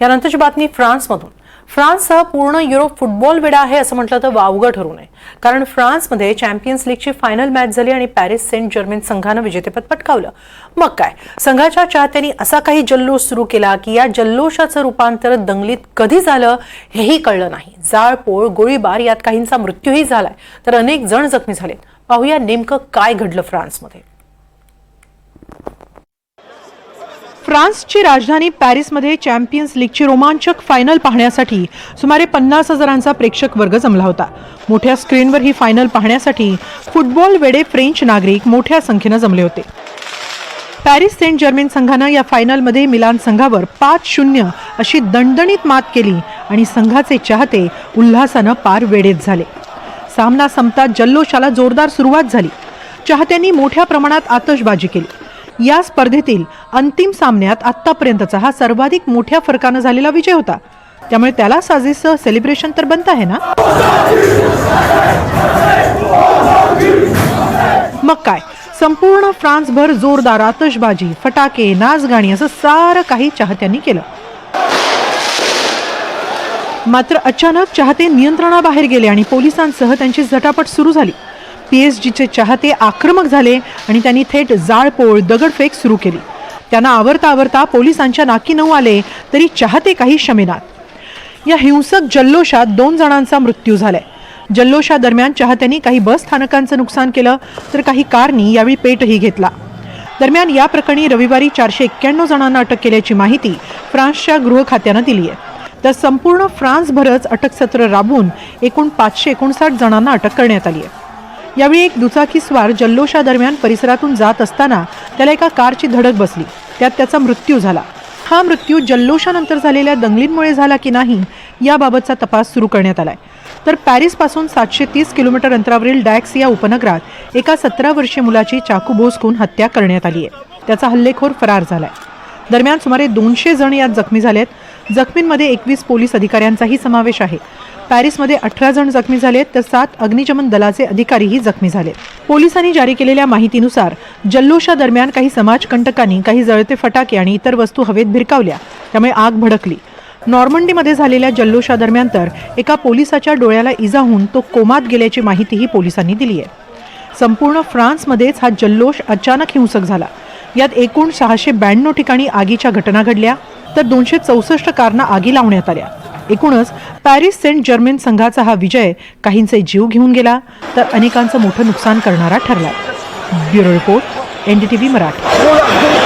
यानंतरची बातमी फ्रान्समधून. फ्रान्स हा पूर्ण युरोप फुटबॉल वेडा आहे असं म्हटलं तर वावगं ठरू नये. कारण फ्रान्समध्ये चॅम्पियन्स लीगची फायनल मॅच झाली आणि पॅरिस सेंट जर्मेन संघानं विजेतेपद पटकावलं. मग काय? संघाच्या चाहत्यांनी असा काही जल्लोष सुरू केला की या जल्लोषाचं रूपांतर दंगलीत कधी झालं हेही कळलं नाही. जाळपोळ गोळीबार यात काहींचा मृत्यूही झालाय. तर अनेक जण जखमी झालेत. पाहूया नेमकं काय घडलं फ्रान्समध्ये. फ्रान्सची राजधानी पॅरिसमध्ये चॅम्पियन्स लीगची रोमांचक फायनल पाहण्यासाठी सुमारे पन्नास हजारांचा प्रेक्षक वर्ग जमला होता. मोठ्या स्क्रीनवर ही फायनल पाहण्यासाठी फुटबॉल वेडे फ्रेंच नागरिक मोठ्या संख्येनं जमले होते. पॅरिस सेंट जर्मेन संघानं या फायनलमध्ये मिलान संघावर पाच शून्य अशी दणदणीत मात केली आणि संघाचे चाहते उल्हासानं पार वेडेत झाले. सामना संपता जल्लोषाला जोरदार सुरुवात झाली. चाहत्यांनी मोठ्या प्रमाणात आतषबाजी केली. या स्पर्धेतील अंतिम सामन्यात आत्तापर्यंतचा हा सर्वाधिक मोठ्या फरकानं झालेला विजय होता. त्यामुळे त्याला साजेसं सेलिब्रेशन तर बनत आहे ना? मग काय? संपूर्ण फ्रान्सभर जोरदार आतषबाजी फटाके नाचगाणी असं सारं काही चाहत्यांनी केलं. मात्र अचानक चाहते नियंत्रणाबाहेर गेले आणि पोलिसांसह त्यांची झटापट सुरू झाली. पी एस जीचे चाहते आक्रमक झाले आणि त्यांनी थेट जाळपोळ दगडफेक सुरू केली. त्यांना आवरता आवरता पोलिसांच्या नाकी नऊ आले तरी चाहते काही शमेनात या हिंसक जल्लोषात दोन जणांचा मृत्यू झालाय. जल्लोषादरम्यान चाहत्यांनी काही बस स्थानकांचं नुकसान केलं तर काही कारनी यावेळी पेटही घेतला. दरम्यान या प्रकरणी रविवारी चारशे एक्क्याण्णव जणांना अटक केल्याची माहिती फ्रान्सच्या गृह खात्यानं दिली आहे. तर संपूर्ण फ्रान्सभरच अटक सत्र राबवून एकूण पाचशे एकोणसाठ जणांना अटक करण्यात आली आहे. यावेळी एक दुचाकीस्वार जल्लोषादरम्यान परिसरातून जात असताना त्याला एका कारची धडक बसली. त्यात त्याचा मृत्यू झाला. हा मृत्यू जल्लोषानंतर झालेल्या दंगलींमुळे झाला की नाही याबाबतचा तपास सुरू करण्यात आलाय. तर पॅरिसपासून सातशे तीस किलोमीटर अंतरावरील डॅक्स या उपनगरात एका सतरा वर्षीय मुलाची चाकू भोसकून हत्या करण्यात आली आहे. त्याचा हल्लेखोर फरार झालाय. दरम्यान सुमारे दोनशे जण यात जखमी झालेत. जखमींमध्ये एकवीस पोलीस अधिकाऱ्यांचाही समावेश आहे. पॅरिसमध्ये अठरा जण जखमी झालेत तर सात अग्निशमन दलाचे अधिकारीही जखमी झाले पोलिसांनी जारी केलेल्या माहितीनुसार जल्लोषादरम्यान काही समाजकंटकांनी काही जळते फटाके आणि इतर वस्तू हवेत भिरकावल्या त्यामुळे आग भडकली. नॉर्मंडीमध्ये झालेल्या जल्लोषादरम्यान तर एका पोलिसाच्या डोळ्याला इजा होऊन तो कोमात गेल्याची माहितीही पोलिसांनी दिली आहे. संपूर्ण फ्रान्समध्येच हा जल्लोष अचानक हिंसक झाला. यात एकूण सहाशे ब्याण्णव ठिकाणी आगीच्या घटना घडल्या तर दोनशे चौसष्ट कारना आगी लावण्यात आल्या. एकूणच पॅरिस सेंट जर्मेन संघाचा हा विजय काहींचे जीव घेऊन गेला तर अनेकांचं मोठं नुकसान करणारा ठरला. Bureau report NDTV Marathi.